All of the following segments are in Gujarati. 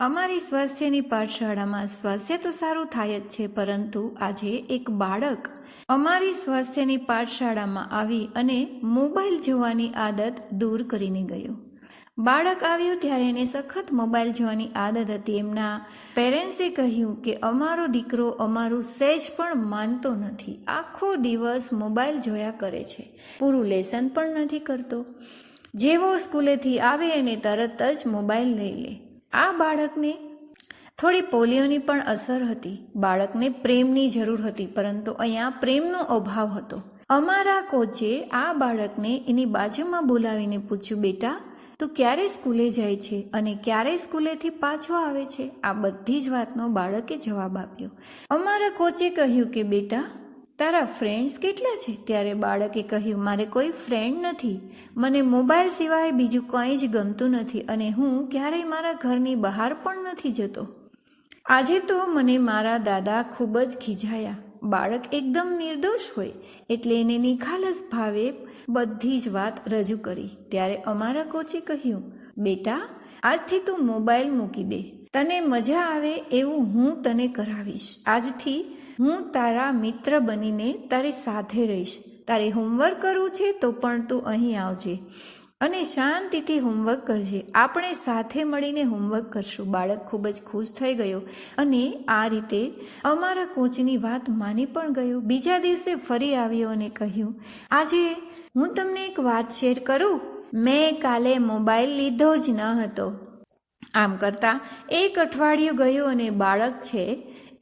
અમારી સ્વાસ્થ્યની પાઠશાળામાં સ્વાસ્થ્ય તો સારું થાય જ છે, પરંતુ આજે એક બાળક અમારી સ્વાસ્થ્યની પાઠશાળામાં આવી અને મોબાઈલ જોવાની આદત દૂર કરીને ગયો. બાળક આવ્યું ત્યારે એને સખત મોબાઈલ જોવાની આદત હતી. એમના પેરેન્ટ્સે કહ્યું કે અમારો દીકરો અમારું સહેજ પણ માનતો નથી. આખો દિવસ મોબાઈલ જોયા કરે છે. પૂરું લેસન પણ નથી કરતો. જેવો સ્કૂલેથી આવે એને તરત જ મોબાઈલ લઈ લે. આ બાળકને થોડી પોલિયોની પણ અસર હતી. બાળકને પ્રેમની જરૂર હતી, પરંતુ અહીંયા પ્રેમનો અભાવ હતો. અમારા કોચે આ બાળકને એની બાજુમાં બોલાવીને પૂછ્યું, બેટા, તું ક્યારે સ્કૂલે જાય છે અને ક્યારે સ્કૂલેથી પાછો આવે છે? આ બધી જ વાતનો બાળકે જવાબ આપ્યો. અમારા કોચે કહ્યું કે, બેટા તારા ફ્રેન્ડ્સ કેટલા છે? ત્યારે બાળકે કહ્યું, મારે કોઈ ફ્રેન્ડ નથી. મને મોબાઈલ સિવાય બીજું કંઈ જ ગમતું નથી અને હું ક્યારેય મારા ઘરની બહાર પણ નથી જતો. આજે તો મને મારા દાદા ખૂબ જ ખીજાયા. બાળક એકદમ નિર્દોષ હોય એટલે એને નિખાલસ ભાવે બધી જ વાત રજૂ કરી. ત્યારે અમારા કોચે કહ્યું, બેટા, આજથી તું મોબાઈલ મૂકી દે. તને મજા આવે એવું હું તને કરાવીશ. આજથી હું તારા મિત્ર બનીને તારી સાથે રહીશ. તારે હોમવર્ક કરવું છે તો પણ તું અહીં આવજે અને શાંતિથી હોમવર્ક કરજે. આપણે સાથે મળીને હોમવર્ક કરશું. બાળક ખૂબ જ ખુશ થઈ ગયો અને આ રીતે અમારા કોચની વાત માની પણ ગયો. બીજા દિવસે ફરી આવ્યો અને કહ્યું, આજે હું તમને એક વાત શેર કરું? મેં કાલે મોબાઈલ લીધો જ ન હતો. આમ કરતાં એક અઠવાડિયું ગયું અને બાળક છે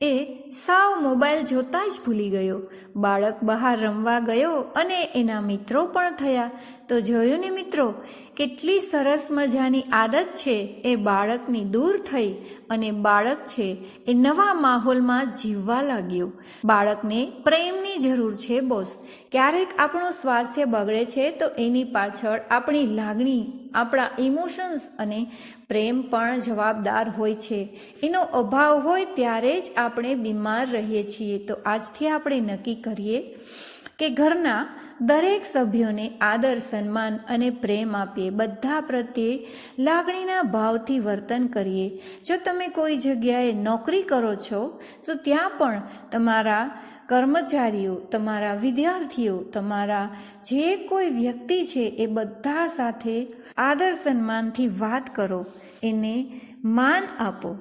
એ સાવ મોબાઈલ જોતાં જ ભૂલી ગયો. બાળક બહાર રમવા ગયો અને એના મિત્રો પણ થયા. તો જોયું ને મિત્રો, કેટલી સરસ મજાની આદત છે એ બાળકની દૂર થઈ અને બાળક છે એ નવા માહોલમાં જીવવા લાગ્યો. બાળકને પ્રેમની જરૂર છે બોસ. ક્યારેક આપણું સ્વાસ્થ્ય બગડે છે તો એની પાછળ આપણી લાગણી, આપણા ઇમોશન્સ અને પ્રેમ પણ જવાબદાર હોય છે. એનો અભાવ હોય ત્યારે જ આપણે બીમાર રહીએ છીએ. તો આજથી આપણે નક્કી કરીએ કે ઘરના દરેક સભ્યોને આદર, સન્માન અને પ્રેમ આપીએ. બધા પ્રત્યે લાગણીના ભાવથી વર્તન કરીએ. જો તમે કોઈ જગ્યાએ નોકરી કરો છો, તો ત્યાં પણ તમારા કર્મચારીઓ, તમારા વિદ્યાર્થીઓ, તમારા જે કોઈ વ્યક્તિ છે, એ બધા સાથે આદર, સન્માનથી વાત કરો. એને માન આપો.